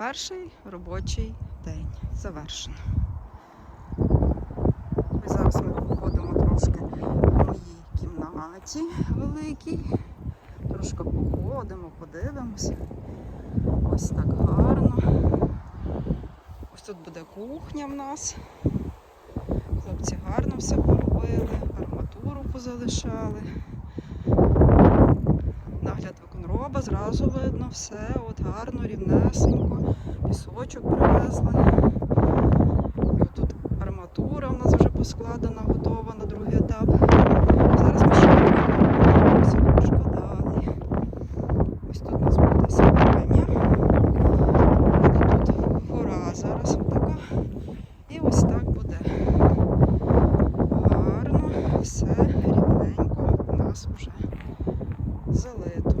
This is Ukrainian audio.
Перший робочий день завершено. І зараз ми походимо трошки в моїй кімнаті великій. Трошки походимо, подивимося. Ось так гарно. Ось тут буде кухня в нас. Хлопці гарно все поробили, арматуру позалишали хвороба, зразу видно, все, от гарно, рівнесенько, пісочок привезли. Тут арматура у нас вже поскладена, готова на другий етап. Зараз ми ще трошки далі. Ось тут у нас буде сипання. Тут гора зараз така. І ось так буде. Гарно, все, рівненько у нас вже залито.